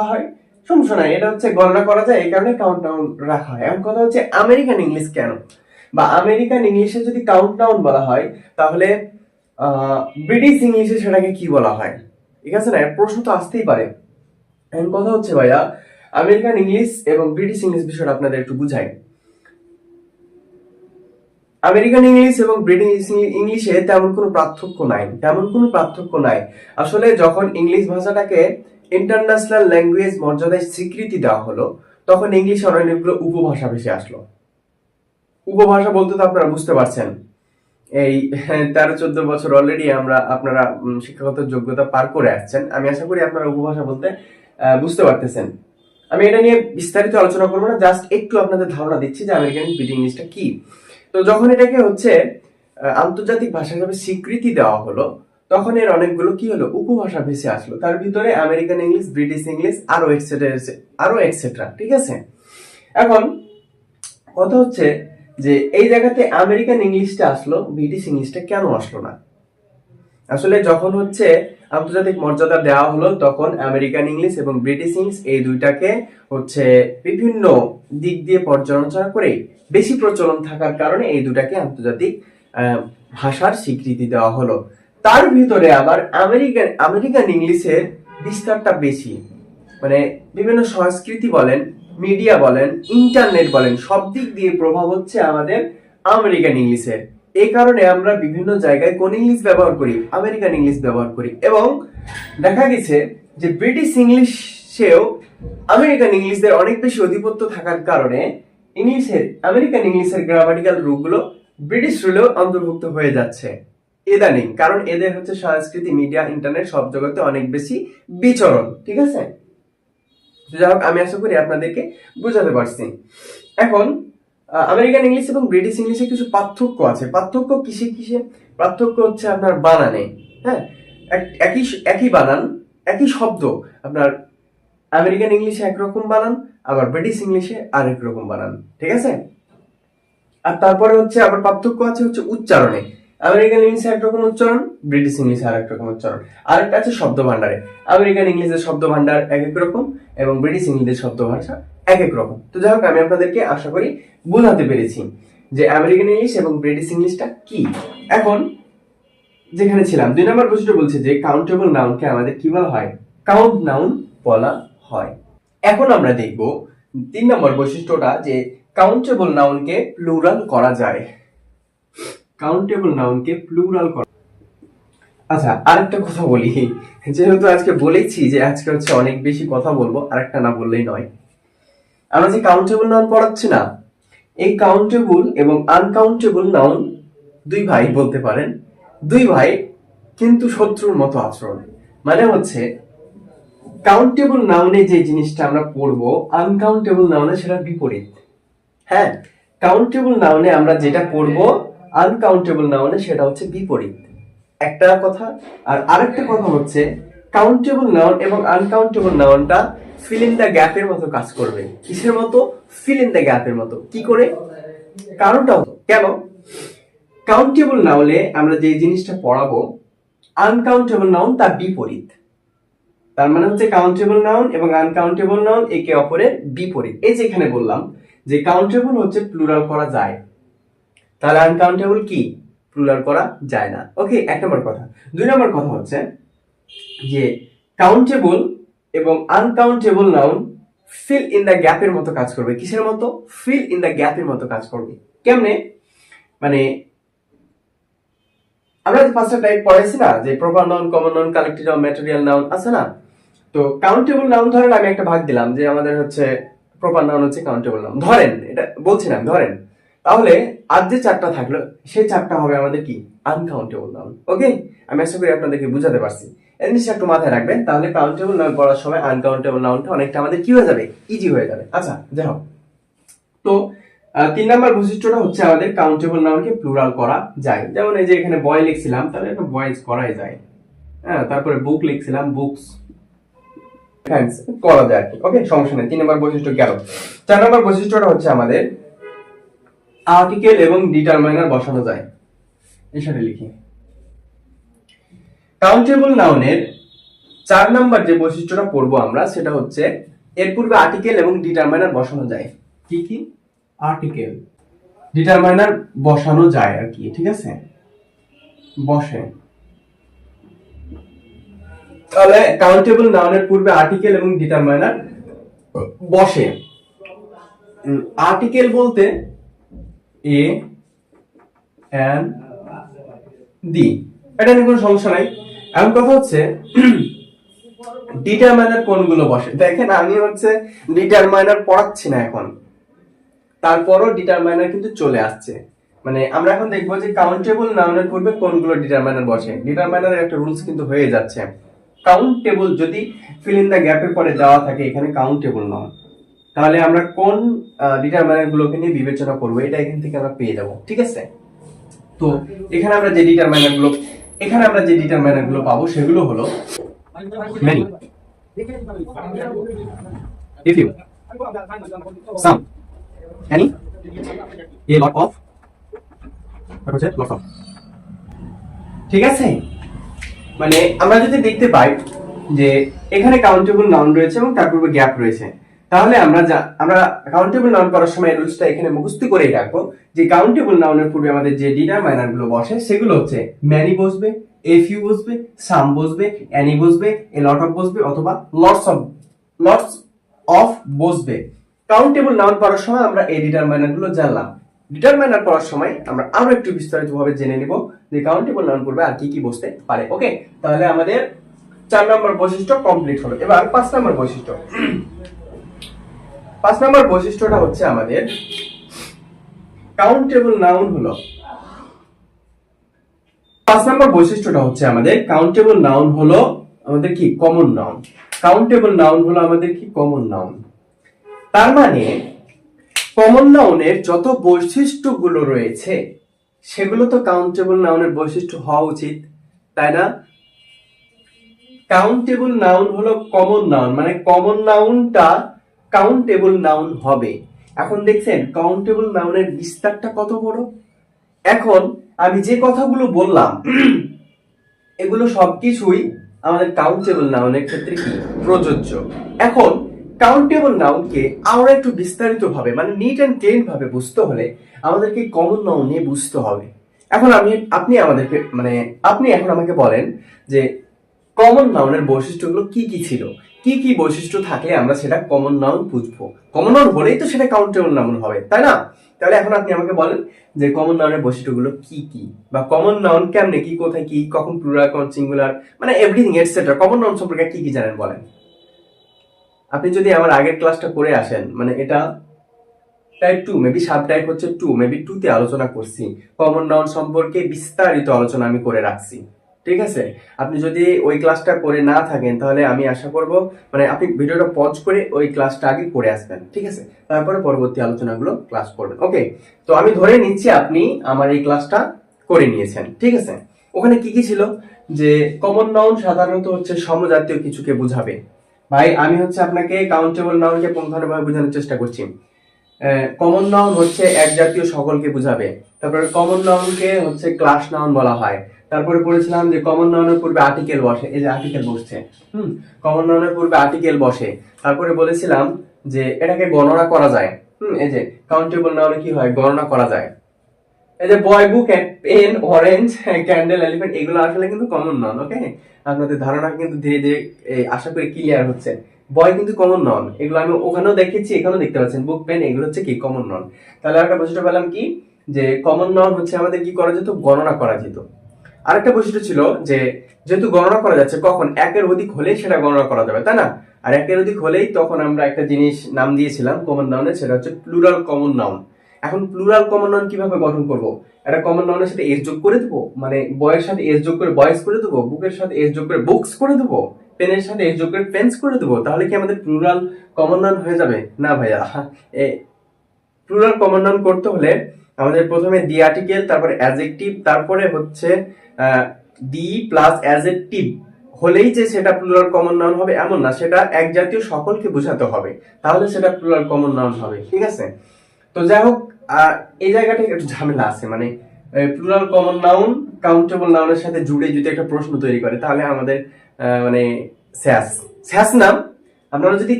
হয়। সমস্যা এটা হচ্ছে গণনা করা যায়, এই কারণে রাখা হয়। এখন কথা হচ্ছে আমেরিকান ইংলিশ কেন? বা আমেরিকান ইংলিশে যদি বলা হয়, তাহলে ব্রিটিশ ইংলিশে সেটাকে কি বলা হয়? ঠিক আছে না? প্রশ্ন তো আসতেই পারে। কথা হচ্ছে, ভাইয়া আমেরিকান ইংলিশ এবং ব্রিটিশ ইংলিশ বিষয়টা আপনাদের একটু বুঝাই। আমেরিকান ইংলিশ এবং ব্রিটিশ ইংলিশে তেমন কোনো পার্থক্য নাই, তেমন কোনো পার্থক্য নাই। আসলে যখন ইংলিশ ভাষাটাকে ইন্টারন্যাশনাল ল্যাঙ্গুয়েজ মর্যাদায় স্বীকৃতি দেওয়া হলো, তখন ইংলিশে অনেকগুলো উপভাষা ভেসে আসলো। উপভাষা বলতে তো আপনারা বুঝতে পারছেন। এই তেরো চোদ্দ বছর অলরেডি আমরা আপনারা শিক্ষাগত যোগ্যতা পার করে আসছেন। আমি আশা করি আপনারা উপভাষা বলতে বুঝতে পারতেছেন। আমি এটা নিয়ে বিস্তারিত আলোচনা করব না জাস্ট একটু আপনাদের ধারণা দিচ্ছি যে আমেরিকান ব্রিটিশ ইংলিশটা কি। তো যখন এটাকে হচ্ছে আন্তর্জাতিক ভাষা হিসেবে স্বীকৃতি দেওয়া হলো তখন এর অনেকগুলো কি হলো? উপভাষা ভেসে আসলো। তার ভিতরে আমেরিকান ইংলিশ, ব্রিটিশ ইংলিশ, আরও এক্সেট্রা আরও এক্সেট্রা ঠিক আছে? এখন কথা হচ্ছে যে এই জায়গাতে আমেরিকান ইংলিশটা আসলো, ব্রিটিশ ইংলিশটা কেন আসলো না? আসলে যখন হচ্ছে আন্তর্জাতিক মর্যাদা দেওয়া হলো, তখন আমেরিকান ইংলিশ এবং ব্রিটিশ ইংলিশ এই দুইটাকে হচ্ছে বিভিন্ন দিক দিয়ে পর্যালোচনা করে বেশি প্রচলন থাকার কারণে এই দুটাকে আন্তর্জাতিক ভাষার স্বীকৃতি দেওয়া হলো। তার ভিতরে আবার আমেরিকান আমেরিকান ইংলিশের বিস্তারটা বেশি। মানে বিভিন্ন সংস্কৃতি বলেন মিডিয়া বলেন ইন্টারনেট বলেন, সব দিক দিয়ে প্রভাব হচ্ছে আমাদের আমেরিকান ইংলিশের এই কারণে আমরা বিভিন্ন জায়গায় কোন ইংলিশ ব্যবহার করি? আমেরিকান ইংলিশ ব্যবহার করি। এবং দেখা গেছে যে ব্রিটিশ ইংলিশেও আমেরিকান ইংলিশদের অনেক বেশি আধিপত্য থাকার কারণে ইংলিশের, আমেরিকান ইংলিশের গ্রামাটিক্যাল রূপগুলো ব্রিটিশ রুলেও অন্তর্ভুক্ত হয়ে যাচ্ছে। ইদানিং কারণ এদের হচ্ছে সংস্কৃতি মিডিয়া ইন্টারনেট সব জগতে অনেক বেশি বিচরণ, ঠিক আছে? যাই হোক, আমি আশা করি আপনাদেরকে বোঝাতে পারছি। এখন আমেরিকান ইংলিশ এবং ব্রিটিশ ইংলিশে কিছু পার্থক্য আছে। পার্থক্য কিসে কিসে? পার্থক্য হচ্ছে আপনার বানানে হ্যাঁ? এক- একই একই বানান, একই শব্দ। আপনার আমেরিকান ইংলিশে একরকম বানান, আবার ব্রিটিশ ইংলিশে আরেক রকম বানান, ঠিক আছে? আর তারপরে হচ্ছে আবার পার্থক্য আছে হচ্ছে উচ্চারণে। আমেরিকান ইংলিশে একরকম উচ্চারণ, ব্রিটিশ ইংলিশে আরেক রকম উচ্চারণ। আরেকটা আছে শব্দ ভান্ডারে আমেরিকান ইংলিশের শব্দ ভান্ডার এক এক রকম এবং ব্রিটিশ ইংলিশের শব্দ ভাষা এক এক রকম। তো যাই হোক, আমি আপনাদেরকে আশা করি বোঝাতে পেরেছি যে আমেরিকান ইংলিশ এবং ব্রিটিশ ইংলিশটা কি। এখন যেখানে ছিলাম, দুই নম্বর বৈশিষ্ট্য বলছে যে কাউন্টেবল নাউনকে আমাদের কি বলা হয়? কাউন্ট নাউন বলা হয়। এখন আমরা দেখব তিন নম্বর বৈশিষ্ট্যটা যে কাউন্টেবল নাউনকে প্লুরাল করা যায়। কাউন্টেবল নাউনকে প্লুরাল করা। আচ্ছা আরেকটা কথা বলি। যেহেতু আজকে বলেছি যে আজকে হচ্ছে অনেক বেশি কথা বলব, আরেকটা না বললেই নয়। আমরা যে কাউন্টেবল নাউন পড়াচ্ছি না, এই কাউন্টেবল এবং আনকাউন্টেবল নাউন দুই ভাই বলতে পারেন। দুই ভাই কিন্তু শত্রুর মতো আচরণ। মানে হচ্ছে কাউন্টেবল নাউনে যে জিনিসটা আমরা পড়ব আনকাউন্টেবল নাউনে সেটা বিপরীত। হ্যাঁ কাউন্টেবল নাউনে আমরা যেটা পড়ব আনকাউন্টেবল না নাউনে সেটা হচ্ছে বিপরীত। একটা কথা, আর আরেকটা কথা হচ্ছে কাউন্টেবল নাউন এবং আনকাউন্টেবল নাউনটা ফিল ইন দ্য গ্যাপের মতো কাজ করবে। কিসের মতো? ফিল ইন দ্য গ্যাপের মতো। কি করে? কারণটা কেন? কাউন্টেবল নাউনে আমরা যে জিনিসটা পড়াবো আনকাউন্টেবল নাউন তার বিপরীত। তার মানে হচ্ছে কাউন্টেবল নাউন এবং আনকাউন্টেবল নাউন একে অপরের বিপরীত। এই যে এখানে বললাম, যে কাউন্টেবল হচ্ছে প্লুরাল করা যায়। তাহলে আনকাউন্টেবল কি? প্লুরাল করা যায় না। ওকে এক নম্বর কথা। দুই নম্বর কথা হচ্ছে যে কাউন্টেবল এবং uncountable noun fill in the গ্যাপের মতো কাজ করবে। কিসের মতো? ফিল ইন দ্য গ্যাপের মতো কাজ করবে। কেমনে? মানে আমরা যে পাঁচটা টাইপ পড়াইছি না, যে proper noun common noun collective noun material noun আছে না? তো কাউন্টেবল নাউন ধরেন আমি একটা ভাগ দিলাম, যে আমাদের হচ্ছে প্রপার নাউন হচ্ছে কাউন্টেবল নাউন ধরেন, এটা বলছি না ধরেন। তাহলে আর যে চারটা থাকল, সেই চারটা হবে আমাদের কি? আনকাউন্টেবল নাউন ওকে আমি আশা করি আপনাদেরকে বুঝাতে পারছি। এই জিনিসটা একটু মাথায় রাখবেন, তাহলে কাউন্টেবল নাউন পড়ার সময় আনকাউন্টেবল নাউনটা অনেকটা আমাদের কি হয়ে যাবে? ইজি হয়ে যাবে। আচ্ছা যাই হোক। তো তিন নাম্বার বৈশিষ্ট্যটা হচ্ছে আমাদের কাউন্টেবল নাউনকে প্লুরাল করা যায়। যেমন এই যে এখানে বয় লিখছিলাম, তাহলে একটা বয়েজ করাই যায়। হ্যাঁ তারপরে বুক লিখছিলাম বুকস করা যায় আর কি ওকে সমস্যা নেই। তিন নম্বর বৈশিষ্ট্য গেল। চার নম্বর বৈশিষ্ট্যটা হচ্ছে আমাদের আর্টিকেল এবং ডিটারমাইনার বসানো যায়। এর লিখি। কাউন্টেবল নাউনের চার নাম্বার যে বৈশিষ্ট্যটা পড়ব আমরা সেটা হচ্ছে এর পূর্বে আর্টিকেল এবং ডিটারমাইনার বসানো যায়। কি কি? আর্টিকেল ডিটারমাইনার বসানো যায় আর কি ঠিক আছে? বসে। তাহলে কাউন্টেবল নাউনের পূর্বে আর্টিকেল এবং ডিটারমাইনার বসে। আর্টিকেল বলতে এ এন দি এটা নিয়ে কোনো সমস্যা নাই। এমন কথা হচ্ছে ডিটারমাইনার কোনগুলো বসে? দেখেন, আমি হচ্ছে ডিটারমাইনার পড়াচ্ছি না এখন। তারপরও ডিটারমাইনার কিন্তু চলে আসছে। মানে আমরা এখন দেখব যে কাউন্টেবল নাউনের পূর্বে কোনগুলো ডিটারমাইনার বসে। ডিটারমাইনারের একটা রুলস কিন্তু হয়ে যাচ্ছে। কাউন্টেবল যদি ফিল ইন দ্য গ্যাপের পরে দেওয়া থাকে, এখানে কাউন্টেবল নাউন তাহলে আমরা কোন ডিটারমাইনার গুলোকে নিয়ে বিবেচনা করব, এটা এখান থেকে আমরা পেয়ে যাব, ঠিক আছে? তো এখানে আমরা যে ডিটারমাইনারগুলো এখানে আমরা যে ডিটারমাইনারগুলো পাবো সেগুলো হলো ঠিক আছে? মানে আমরা যদি দেখতে পাই যে এখানে কাউন্টেবল নাউন রয়েছে এবং তার পূর্বে গ্যাপ রয়েছে তাহলে আমরা যা, আমরা কাউন্টেবল নাউন করার সময় রুলসটা এখানে মুখস্থ করেই রাখব। যে কাউন্টেবল নাউনের পূর্বে আমাদের যে ডিটারমাইনারগুলো বসে, সেগুলো হচ্ছে ম্যানি বসবে এফ ইউ বসবে সাম বসবে অ্যানি বসবে এ লট অফ বসবে অথবা লটস অফ লটস অফ বসবে। কাউন্টেবল নাউন পড়ার সময় আমরা এই ডিটারমাইনারগুলো জানলাম। ডিটারমাইনার পড়ার সময় আমরা আরও একটু বিস্তারিত ভাবে জেনে নিব যে কাউন্টেবল নাউন পূর্বে আর কি কি বসতে পারে ওকে তাহলে আমাদের চার নম্বর বৈশিষ্ট্য কমপ্লিট হলো। এবার পাঁচ নম্বর বৈশিষ্ট্য। পাঁচ নম্বর বৈশিষ্ট্যটা হচ্ছে আমাদের কাউন্টেবল নাউন হলো। পাঁচ নম্বর বৈশিষ্ট্যটা হচ্ছে আমাদের কাউন্টেবল নাউন হলো আমাদের কি? কমন নাউন কাউন্টেবল নাউন হলো আমাদের কি? কমন নাউন তার মানে কমন নাউনের যত বৈশিষ্ট্যগুলো রয়েছে, সেগুলো তো কাউন্টেবল নাউনের বৈশিষ্ট্য হওয়া উচিত, তাই না? কাউন্টেবল নাউন হলো কমন নাউন মানে কমন নাউনটা কাউন্টেবল নাউন হবে। এখন দেখছেন কাউন্টেবল নাউনের বিস্তারটা কত বড়? এখন আমি যে কথাগুলো বললাম, এগুলো সবকিছুই আমাদের কাউন্টেবল নাউনের ক্ষেত্রে কি? প্রযোজ্য। এখন কাউন্টেবল নাউনকে আমরা একটু বিস্তারিত ভাবে মানে নিট অ্যান্ড ক্লিন ভাবে বুঝতে হলে আমাদেরকে কমন নাউন নিয়ে বুঝতে হবে। এখন আমি, আপনি আমাদেরকে মানে আপনি এখন আমাকে বলেন যে কমন নাউনের বৈশিষ্ট্যগুলো কি কি ছিল? কি কি বৈশিষ্ট্য থাকলে আমরা সেটা কমন নাউন বুঝব। কমন নাউন হলেই তো সেটা কাউন্টেবল নাউন হবে, তাই না? তাহলে এখন আপনি আমাকে বলেন যে কমন নাউনের বৈশিষ্ট্যগুলো কি কি? বা কমন নাউন কেমনে, কি কোথায়, কি, কখন প্লুরাল কখন সিঙ্গুলার মানে এভরিথিং এটসেট্রা কমন নাউন সম্পর্কে কি কি জানেন বলেন? আপনি যদি আমার আগের ক্লাসটা করে আসেন মানে এটা type two maybe sub type হচ্ছে টু মেবি টু তে আলোচনা করছি। কমন নাউন সম্পর্কে বিস্তারিত আলোচনা আমি করে রাখছি। ঠিক আছে? আপনি যদি ওই ক্লাসটা করে না থাকেন, তাহলে আমি আশা করব মানে আপনি ভিডিওটা পজ করে ওই ক্লাসটা আগে করে আসবেন, ঠিক আছে? তারপরে পরবর্তী আলোচনাগুলো ক্লাস করবেন ওকে তো আমি ধরে নিচ্ছি আপনি আমার এই ক্লাসটা করে নিয়েছেন, ঠিক আছে? ওখানে কি কি ছিল? যে কমন নাউন সাধারণত হচ্ছে সমজাতীয় কিছুকে বোঝাবে। ভাই, আমি হচ্ছে আপনাকে কাউন্টেবল নাউনকে পুঙ্খানুভাবে বোঝানোর চেষ্টা করছি। কমন নাউন হচ্ছে এক জাতীয় সকলকে বোঝাবে। তারপর কমন নাউনকে হচ্ছে ক্লাস নাউন বলা হয়। তারপরে পড়েছিলাম যে কমন নাউনের পূর্বে আর্টিকেল বসে, এই যে আর্টিকেল বসছে, হুম, কমন নাউনের পূর্বে আর্টিকেল বসে। তারপরে বলেছিলাম যে এটাকে গণনা করা যায়, হুম, এই যে কাউন্টেবল নাউনে কি হয়? গণনা করা যায়। এই যে boy book pen orange candle elephant এগুলো আসলে কিন্তু কমন নন ওকে আপনাদের ধারণা কিন্তু ধীরে ধীরে আশা করি ক্লিয়ার হচ্ছে। বয় কিন্তু কমন নন, এগুলো আমি ওখানেও দেখেছি, এখানেও দেখতে পাচ্ছেন। বুক পেন এগুলো হচ্ছে কি? Common noun. তাহলে একটা বৈশিষ্ট্য পেলাম কি? যে কমন নন হচ্ছে আমাদের কি করা যেত? গণনা করা যেত। আরেকটা বৈশিষ্ট্য ছিল যে যেহেতু গণনা করা যাচ্ছে, কখন একের অধিক হলেই সেটা গণনা করা যাবে, তাই না? আর একের অধিক হলেই তখন আমরা একটা জিনিস নাম দিয়েছিলাম কমন নাউনের সেটা হচ্ছে প্লুরাল কমন নাউন এখন প্লুরাল কমন নাউন কীভাবে গঠন করব? একটা কমন নাউনের সাথে এস যোগ করে দেবো? মানে বয়ের সাথে এস যোগ করে বয়েস করে দেবো? বুকের সাথে এস যোগ করে বুকস করে দেবো? পেনের সাথে এস যোগ করে পেন্স করে দেবো? তাহলে কি আমাদের প্লুরাল কমন নাউন হয়ে যাবে? না ভাইয়া। প্লুরাল কমন নাউন করতে হলে আমাদের প্রথমে দি আর্টিকেল তারপরে অ্যাজেক্টিভ তারপরে হচ্ছে দি প্লাস অ্যাজেক্টিভ হলেই যে সেটা প্লুরাল কমন নাউন হবে এমন না, সেটা এক জাতীয় সকলকে বোঝাতে হবে। তাহলে সেটা প্লুরাল কমন নাউন হবে, ঠিক আছে? তো যাই হোক এই জায়গাটা একটু ঝামেলা আছে মানে প্লুরাল কমন নাউন কাউন্টেবল নাউনের সাথে জুড়ে যদি একটা প্রশ্ন তৈরি করে, তাহলে আমাদের মানে স্যাস। স্যাস নাম, আপনারা যদি